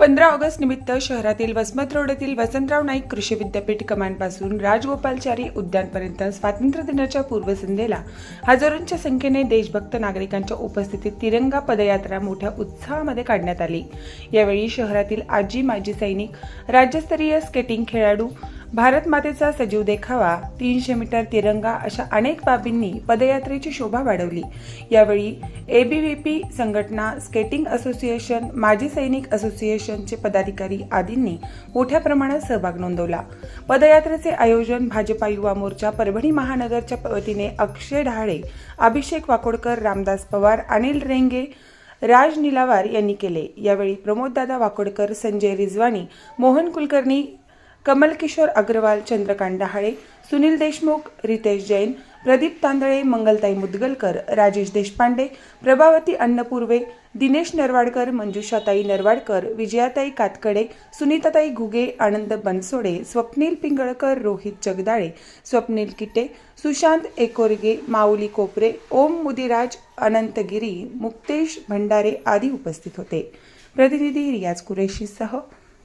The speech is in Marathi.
पंधरा ऑगस्ट निमित्त शहरातील वसमत रोड येथील वसंतराव नाईक कृषी विद्यापीठ कमांडपासून राजगोपालचारी उद्यानपर्यंत स्वातंत्र्य दिनाच्या पूर्वसंध्येला हजारोंच्या संख्येने देशभक्त नागरिकांच्या उपस्थितीत तिरंगा पदयात्रा मोठ्या उत्साहामध्ये काढण्यात आली. यावेळी शहरातील आजी माजी सैनिक राज्यस्तरीय स्केटिंग खेळाडू भारत मातेचा सजीव देखावा तीनशे मीटर तिरंगा अशा अनेक बाबींनी पदयात्रेची शोभा वाढवली. यावेळी एबीव्हीपी संघटना स्केटिंग असोसिएशन माजी सैनिक असोसिएशनचे पदाधिकारी आदींनी मोठ्या प्रमाणात सहभाग नोंदवला. पदयात्रेचे आयोजन भाजपा युवा मोर्चा परभणी महानगरच्या वतीने अक्षय ढाळे अभिषेक वाकोडकर रामदास पवार अनिल रेंगे राज निलावार यांनी केले. यावेळी प्रमोददादा वाकोडकर संजय रिजवाणी मोहन कुलकर्णी कमल किशोर अग्रवाल चंद्रकांत डहाळे सुनील देशमुख रितेश जैन प्रदीप तांदळे मंगलताई मुदगलकर राजेश देशपांडे प्रभावती अन्नपूर्वे दिनेश नरवाडकर मंजुषाताई नरवाडकर विजयाताई कातकडे सुनीताताई घुगे आनंद बनसोडे स्वप्नील पिंगळकर रोहित जगदाळे स्वप्नील किटे सुशांत एकोरगे माऊली कोपरे ओम मुदिराज अनंत गिरी मुक्तेश भंडारे आदी उपस्थित होते. प्रतिनिधी रियाज कुरेशीसह